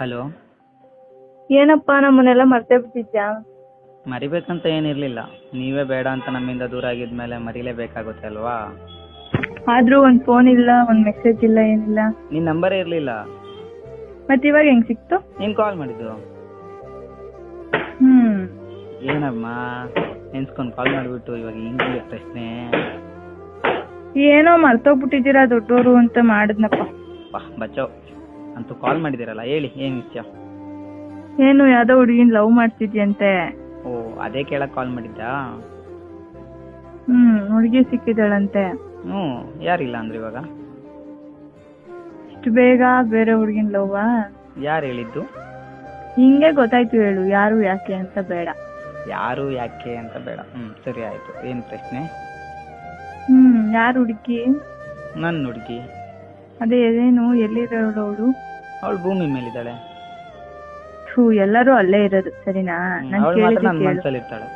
Hello? ಏನಪ್ಪ ನಮ್ಮನ್ನೆಲ್ಲ ಮರ್ತೇ ಬಿಟ್ಟಿದ್ಯಾ? ಮರಿಬೇಕಂತ ಏನಿರ್ಲಿಲ್ಲ. ನೀವೇ ಬೇಡ ಅಂತ ನಮ್ಮಿಂದ ದೂರ ಆಗಿದ್ಮೇಲೆ ಮರಿಲೇಬೇಕಾಗುತ್ತೆ ಅಲ್ವಾ? ಆದ್ರೂ ಒಂದ್ ಫೋನ್ ಇಲ್ಲ ಒಂದ್ ಮೆಸೇಜ್ ಇಲ್ಲ ಏನಿಲ್ಲ. ನಿನ್ ನಂಬರ್ ಇರಲಿಲ್ಲ? ಮತ್ ಇವಾಗ ಹೆಂಗ್ ಸಿಕ್ತು? ನೀನ್ ಕಾಲ್ ಮಾಡಿದ್ದು? ಹ್ಮ್. ಏನಮ್ಮ? ನೆನ್ಸ್ಕೊಂಡ್ ಕಾಲ್ ಮಾಡ್ಬಿಟ್ಟು ಇವಾಗ ಹಿಂಗೆ ಪ್ರಶ್ನೆ? ಏನೋ ಮರ್ತೋಗ್ಬಿಟ್ಟಿದ್ದೀರಾ ದೊಡ್ಡೋರು ಅಂತ ಮಾಡಿದ್ನಪ್ಪ. ಬಚ್ಚೋ. ಅಂತೂ ಕಾಲ್ ಮಾಡಿದಿರಲ್ಲ ಹೇಳಿ ಏನ್ ವಿಷಯ? ಏನು ಯಾವ್ದೋ ಹುಡುಗಿನ ಲವ್ ಮಾಡ್ತಿದ್ಯಂತೆ. ಓ ಅದೇ ಕೇಳಕ್ ಕಾಲ್ ಮಾಡಿದ್ದಾ? ಹ್ಮ್ ಹುಡುಗಿ ಸಿಕ್ಕಿದಳಂತೆ ಹ್ಮ್ ಯಾರಿಲ್ಲ ಅಂದ್ರೆ ಇವಾಗ? ಇಷ್ಟು ಬೇಗ ಬೇರೆ ಹುಡುಗಿನ ಲವ್ವಾ ಯಾರು ಹೇಳಿದ್ದು? ಹಿಂಗೆ ಗೊತ್ತಾಯ್ತು ಹೇಳು ಯಾರು ಯಾಕೆ ಅಂತ ಬೇಡ. ಯಾರು ಯಾಕೆ ಅಂತ ಬೇಡ. ಹ್ಮ್ ಸರಿ ಆಯ್ತು. ಏನ್ ಪ್ರಶ್ನೆ? ಹ್ಮ್ ಯಾರು ಹುಡುಗಿ? ನನ್ನ ಹುಡುಗಿ. ಅದೇ ಏನು ಎಲ್ಲಿರೋಳು ಅವಳು ಅವಳು ಭೂಮಿ ಮೇಲಿದ್ದಾಳೆ. ಥೂ ಎಲ್ಲರೂ ಅಲ್ಲೇ ಇರೋದು ಸರಿನಾ? ನಾನ್ ಅವಳು ಮಾತ್ರ ಕೇಳಿದ್ದು ನನ್ನ ಕೇಳು. ಮನಸ್ಸಲ್ಲಿ ಇರ್ತಾಳೆ